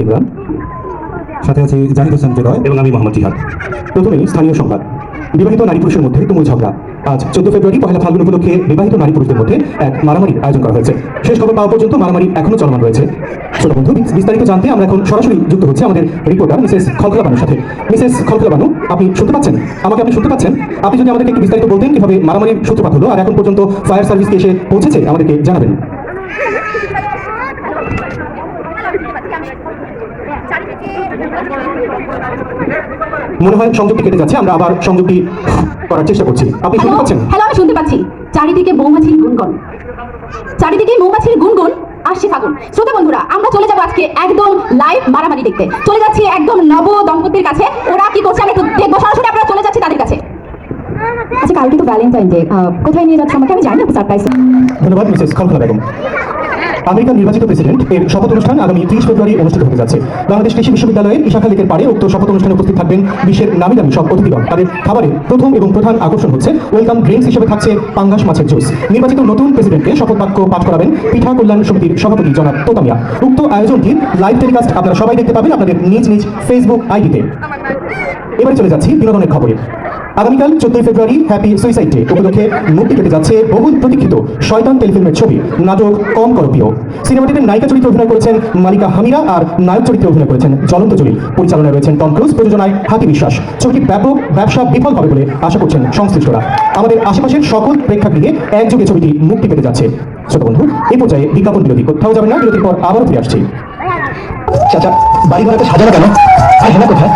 ইমরান। সাথে আছি জাহিদ হোসেন হৃদয় এবং আমি মোহাম্মদ জিহাদ। প্রথমেই স্থানীয় সংবাদ। বিবাহিত নারী পুরুষের মধ্যে তুমুল ঝগড়া। আজ চোদ্দ ফেব্রুয়ারি পহেলা ফাল্গুন উপলক্ষে বিবাহিত নারী পুরুষদের মধ্যে এক মারামারি আয়োজন করা হয়েছে। শেষ খবর পাওয়া পর্যন্ত মারামারি এখনও চলমান রয়েছে। ছোট বন্ধু বিস্তারিত জানতে আমরা এখন সরাসরি যুক্ত হচ্ছে আমাদের রিপোর্টার মিসেস খলখলা বানুর সাথে। মিসেস খলখলা বানু, আপনি শুনতে পাচ্ছেন? আমাকে আপনি শুনতে পাচ্ছেন? আপনি যদি আমাদেরকে একটু বিস্তারিত বলতেন কীভাবে মারামারির সূত্রপাত হলো, আর এখন পর্যন্ত ফায়ার সার্ভিসকে এসে পৌঁছেছে, আমাদেরকে জানাবেন। মনে হয় সংযোগটি কেটে যাচ্ছে আমরা আবার সংযোগটি করার চেষ্টা করছি। আপনি শুনতে পাচ্ছেন? হ্যালো আমি শুনতে পাচ্ছি। চারিদিকে মৌমাছির গুনগুন। চারিদিকে মৌমাছির গুনগুন আসছে ফাগুন। শ্রোতা বন্ধুরা আমরা চলে যাব আজকে একদম লাইভ মারামারি দেখতে। চলে যাচ্ছি একদম নব দম্পতির কাছে। ওরা কি করছে আমি দেখব। সরাসরি আমরা চলে যাচ্ছি তাদের কাছে। আচ্ছা কালকে তো ভ্যালেন্টাইন ডে কোথায় নিয়ে যাচ্ছে আমাকে? আমি জানি না সারপ্রাইজ ধন্যবাদ মিসেস বেগম। আমেরিকার নির্বাচিত প্রেসিডেন্ট এর শপথ অনুষ্ঠান আগামী ত্রিশ ফেব্রুয়ারি অনুষ্ঠিত হতে যাচ্ছে। বাংলাদেশ কৃষি বিশ্ববিদ্যালয়ের ইশাখা লেকের পাড়ে উক্ত শপথ অনুষ্ঠানে উপস্থিত থাকবেন বিশ্বের নামি দামি সব অতিথিগণ। তাদের খাবারে প্রথম এবং প্রধান আকর্ষণ হচ্ছে ওয়েলকাম ড্রিঙ্কস হিসেবে থাকছে পাঙ্গাস মাছের জুস। নির্বাচিত নতুন প্রেসিডেন্টকে শপথ বাক্য পাঠ করাবেন পিঠা কল্যাণ সমিতির সভাপতি জনাব তোতামিয়া। উক্ত আয়োজনটির লাইভ টেলিকাস্ট আপনারা সবাই দেখতে পাবেন আপনাদের নিজ নিজ ফেসবুক আইডিতে এবারে চলে যাচ্ছি বিনোদনের খবরে। আগামীকাল চোদ্দই ফেব্রুয়ারি হ্যাপি সুইসাইড ডে উপলক্ষে মুক্তি পেতে যাচ্ছে বহুল প্রতীক্ষিত শয়তান টেলিফিল্মের ছবি, নাটক কম করপ্রিয়। সিনেমাটিতে নায়িকা চরিত্রে অভিনয় করেছেন মালিকা হামিরা আর নায়ক চরিত্রে অভিনয় করেছেন জ্বলন্ত জলিল। পরিচালনায় রয়েছেন টম ক্রুজ, প্রযোজনায় হাতি বিশ্বাস। ছবিটি ব্যাপক, ব্যবসা বিফল হবে বলে আশা করছেন সংশ্লিষ্টরা। আমাদের আশেপাশের সকল প্রেক্ষাগৃহে একযোগে ছবিটি মুক্তি পেতে যাচ্ছে। ছোট বন্ধু এই পর্যায়ে বিজ্ঞাপন বিরতি কোথাও যাবে না, বিরতির পর আবারও ফিরে আসছি। চাচা, বাড়ি ঘরে সাজানো কেন? আর হেনা কোথায়?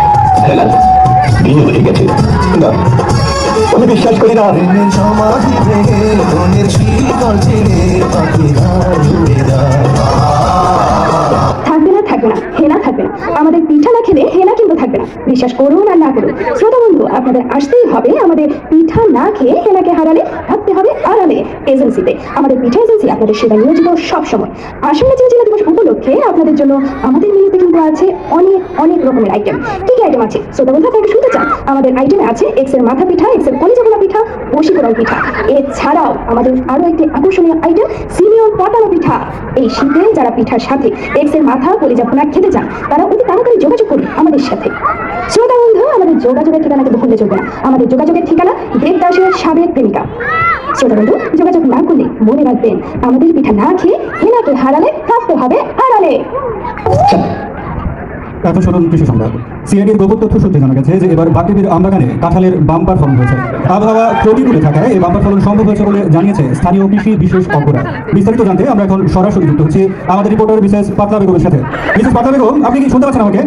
বিয়ে হয়ে গেছে না আমি বিশ্বাস করি না থাকবে না, হেনা থাকবে না। আমাদের পিঠা না খেলে হেনা কিন্তু থাকবে না। বিশ্বাস করুন আর না করুন। শ্রোতা বন্ধু, আপনাদের আসতেই হবে। আমাদের পিঠা না খেয়ে হেনাকে হারালে থাকতে হবে আড়ালে এজেন্সিতে। আমাদের পিঠা এজেন্সি আপনাদের সেবায় নিয়োজিত সব সময় আসন্ন জেলা দিবস উপলক্ষে আপনাদের জন্য আমাদের মেনুতে কিন্তু আছে অনেক অনেক রকমের আইটেম কি কি আইটেম আছে? শ্রোতা বন্ধু আপনাকে শুনতে চান? আমাদের আইটেমে আছে এক্সের মাথা পিঠা এক্সের কলিজাগুলা পিঠা পিঠা। এছাড়াও আমাদের আরও একটি আকর্ষণীয় আইটেম সিনিয়র পিঠা। এই শীতে যারা পিঠার সাথে এক্সের মাথা খেতে চান, তারা অতি তাড়াতাড়ি যোগাযোগ করুন আমাদের সাথে। শ্রোতা বন্ধু, আমাদের যোগাযোগের ঠিকানা কিন্তু ভুললে চলবে না। আমাদের যোগাযোগের ঠিকানা দেবদাসের সাবেক প্রেমিকা। শ্রোতা বন্ধু, যোগাযোগ না করলে মনে রাখবেন, আমাদের পিঠা না খেয়ে হেনাকে হারালে থাকতে হবে আড়ালে। শুনুন কৃষি সংবাদ সিআইডির গোপন তথ্য সূত্রে জানা গেছে যে এবার বাগদেবীর আমবাগানে কাঁঠালের বাম্পার ফলন হয়েছে। আবহাওয়া প্রতিকূলে থাকায় এই বাম্পার ফলন সম্ভব হয়েছে বলে জানিয়েছে স্থানীয় কৃষি বিশেষ বিশেষজ্ঞরা বিস্তারিত জানতে আমরা এখন সরাসরি যুক্ত হচ্ছি আমাদের রিপোর্টার বিশেষ পাতলা বেগমের সাথে। বিশেষ পাতলা বেগম, আপনি কি শুনতে পাচ্ছেন আমাকে?